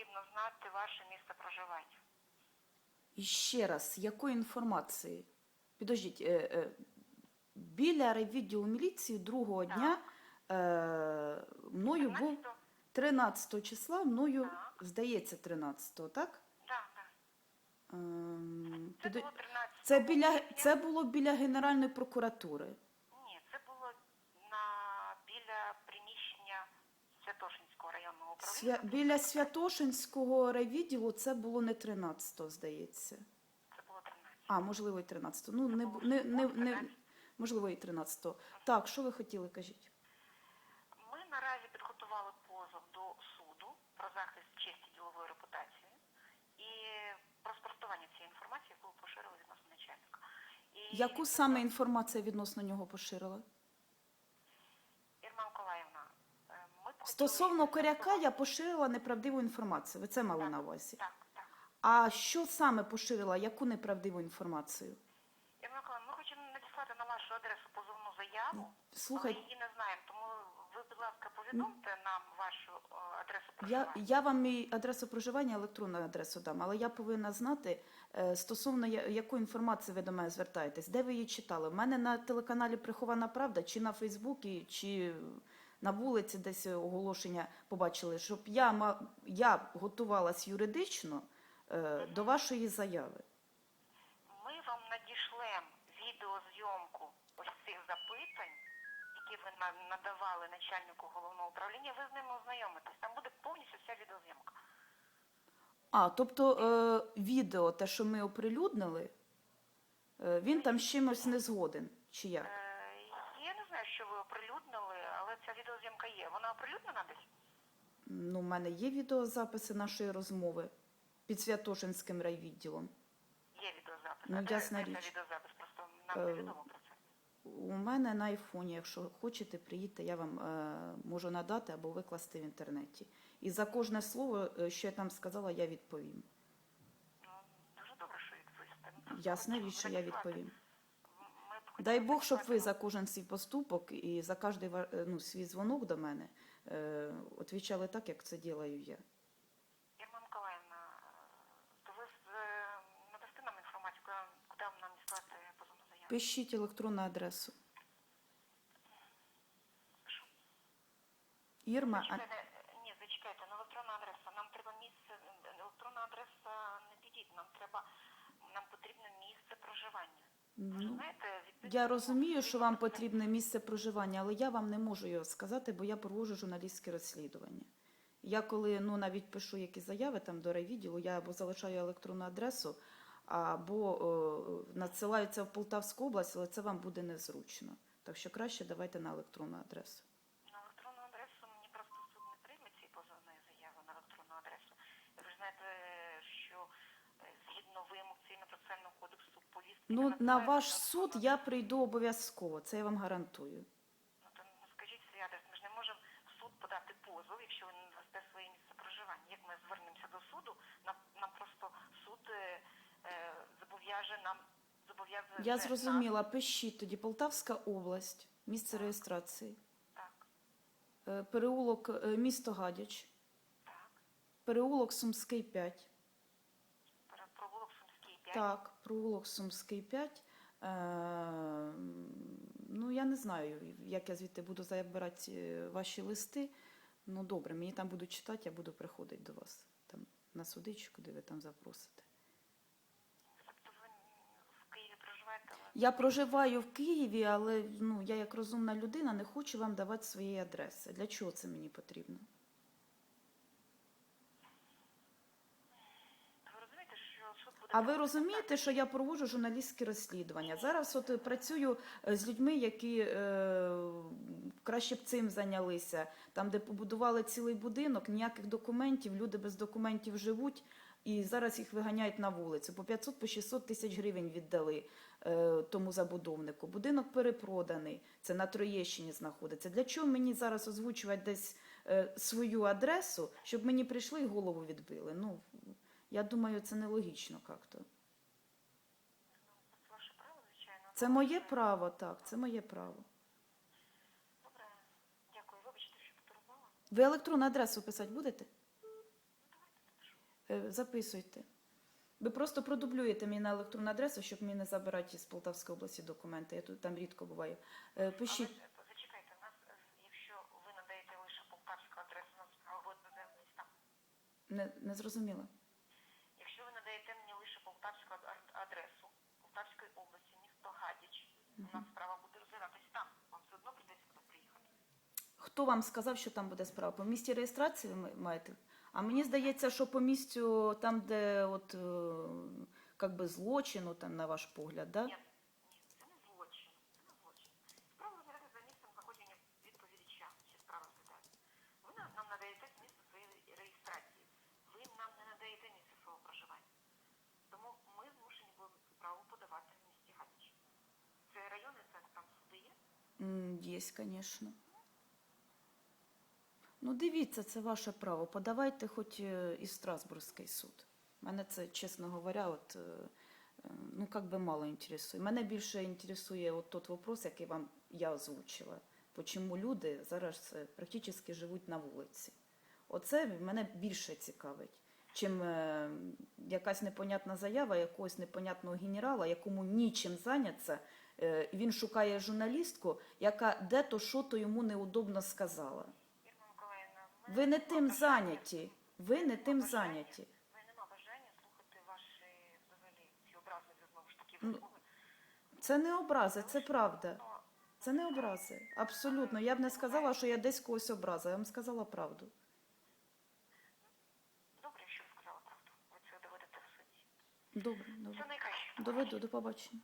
потрібно знати ваше місце проживання. І ще раз, якої інформації? Підождіть, е, е, біля райвідділу міліції другого Так. дня е, мною був 13-го? 13 числа, мною, Так. здається, 13, так? Так, так. Ем, Це підо- було 13 Це біля це було біля Генеральної прокуратури. Ні, це було на біля приміщення Святошинського районного управління. Свя... Біля Святошинського райвідділу це було не 13, здається. Це було 13. А, можливо, і 13. Ну, не, бу- не, не, не, можливо, і 13. Так, що ви хотіли, кажіть? Ми наразі підготували позов до суду про захист честі ділової репутації і про спростування цієї інформації, яку поширили відносно начальника. І Яку саме інформацію відносно нього поширила? Ірма Миколаївна, е, ми б хотіли Стосовно коряка я поширила неправдиву інформацію. Ви це мали на увазі. Так, так. А що саме поширила? Яку неправдиву інформацію? Ірма Миколаївна, ми хочемо надіслати на вашу адресу позовну заяву, Слухай, але її не знаємо. Тому ви, будь ласка, повідомте нам вашу е, адресу Я, проживання. я вам мій адресу проживання, електронну адресу дам, але я повинна знати е, стосовно я- яку інформацію ви до мене звертаєтесь, де ви її читали? У мене на телеканалі Прихована Правда, чи на Фейсбуці, чи на вулиці десь оголошення побачили, щоб я, я готувалась юридично е, до вашої заяви. Ми вам надішлем відеозйомку ось цих запитань, які ви на- надавали начальнику головного управління. Ви з ними ознайомитесь. Там буде повністю вся відеозйомка. А, тобто е, відео, те, що ми оприлюднили, е, він там з чимось не згоден, чи як? Е, я не знаю, що ви оприлюднили, ця відеозйомка є. Вона оприлюднена десь? Ну, у мене є відеозаписи нашої розмови під Святошинським райвідділом. Є відеозапис. Ну, А ясна річ. відеозапис, просто нам Е, не відомо про це. У мене на айфоні, якщо хочете, приїдьте, я вам е, можу надати або викласти в інтернеті. І за кожне слово, е, що я там сказала, я відповім. Ну, дуже добре, що відповісте. Ми просто Ясна річ, що я відповім. Дай Бог, щоб ви за кожен свій поступок і за е, ну, свій дзвонок до мене е, відповідали так, як це ділаю я. Ірма Миколаївна, то ви е, надасте нам інформацію, куди, нам діслати позовну заяву? Пишіть електронну адресу. Пишу. Ірма, Зачекайте, ні, зачекайте, ну електронна адреса. Нам треба місце, електронна адреса не підійде, нам треба, нам потрібно місце проживання. Ви ну, знаєте, Я розумію, що вам потрібне місце проживання, але я вам не можу його сказати, бо я проводжу журналістське розслідування. Я коли ну навіть пишу якісь заяви там до райвідділу, я або залишаю електронну адресу, або о, надсилаю це в Полтавську область, але це вам буде незручно. Так що краще давайте на електронну адресу. На електронну адресу мені просто суд не прийме ці позовної заяви на електронну адресу. Ви ж знаєте, що е, згідно вимог. Ну на ваш суд я прийду обов'язково, це я вам гарантую. Ну, то скажіть свій адрес. Ми ж не можемо в суд подати позов, якщо ви не надасте своє місце проживання. Як ми звернемося до суду, нам, нам просто суд е, е, зобов'яже нам зобов'язує Я нас- зрозуміла, пишіть тоді Полтавська область, місце Так. реєстрації, Так, е, переулок е, місто Гадяч. так. Переулок Сумський 5. Про- Провулок Сумський 5. Так, провулок Сумський 5. Е, ну, я не знаю, як я звідти буду забирати е, ваші листи. Ну, добре, мені там будуть читати, я буду приходити до вас там, на судичку, куди ви там запросите. Тобто ви в Києві проживаєте, але Я проживаю в Києві, але ну, я як розумна людина не хочу вам давати своєї адреси. Для чого це мені потрібно? ви розумієте, що суд буде... А ви розумієте, що я проводжу журналістські розслідування? Зараз от е, працюю е, з людьми, які е, краще б цим зайнялися. Там, де побудували цілий будинок, ніяких документів, люди без документів живуть, і зараз їх виганяють на вулицю. По 500 по 600 тисяч гривень віддали е, тому забудовнику. Будинок перепроданий, це на Троєщині знаходиться. Для чого мені зараз озвучувати десь е, свою адресу, щоб мені прийшли і голову відбили? Ну, я думаю, це нелогічно як-то. Це право, моє право, так, це моє право. Добре, дякую. Вибачте, що потурбувала. Ви електронну адресу писати будете? Ну, Е, Записуйте. Ви просто продублюєте мені на електронну адресу, щоб мені не забирати з Полтавської області документи. Я тут там рідко буваю. Е, Пишіть. Але ж, зачекайте, у нас, е, якщо ви надаєте лише полтавську адресу, у нас справа буде там. Не, не зрозуміла. Якщо ви надаєте мені лише полтавську ад- адресу Полтавської області, місто Гадяч, у нас справа буде розглядатись там. Вам все одно прийдеться туди приїхати. Хто вам сказав, що там буде справа? По місті реєстрації ви маєте? А мені здається, що по місцю, там, де от, е, как би злочину, там, на ваш погляд, да? Ні, це не злочин. Це не злочин. Справа розглядається за місцем знаходження відповідача, чи справа розглядається. Ви нам, нам надаєте місце своєї реєстрації. Ви нам не надаєте місце свого проживання. Тому ми змушені були справу подавати в місті Гадяч. Це районний центр, там суди є. М, Є, звісно. Ну, дивіться, це ваше право. Подавайте хоч е, і Страсбурзький суд. Мене це, чесно говоря, от, е, е, ну, как би мало інтересує. Мене більше інтересує от тот вопрос, який вам я озвучила. Чому люди зараз практично живуть на вулиці. Оце мене більше цікавить, чим якась непонятна заява якогось непонятного генерала, якому нічим зайнятися. Е, він шукає журналістку, яка де-то що-то йому неудобно сказала. Ви не тим бажання- Ви не тим зайняті. нема бажання слухати ваші взагалі ці образи знову ж таки Ну. Це не образи, це правда. Ну, Це не образи. Абсолютно. Я б не сказала, що я десь когось образила. Я вам сказала правду. Добре, що сказала правду. Ви це доведете в суді. Добре, добре. найкраще. Доведу, до побачення.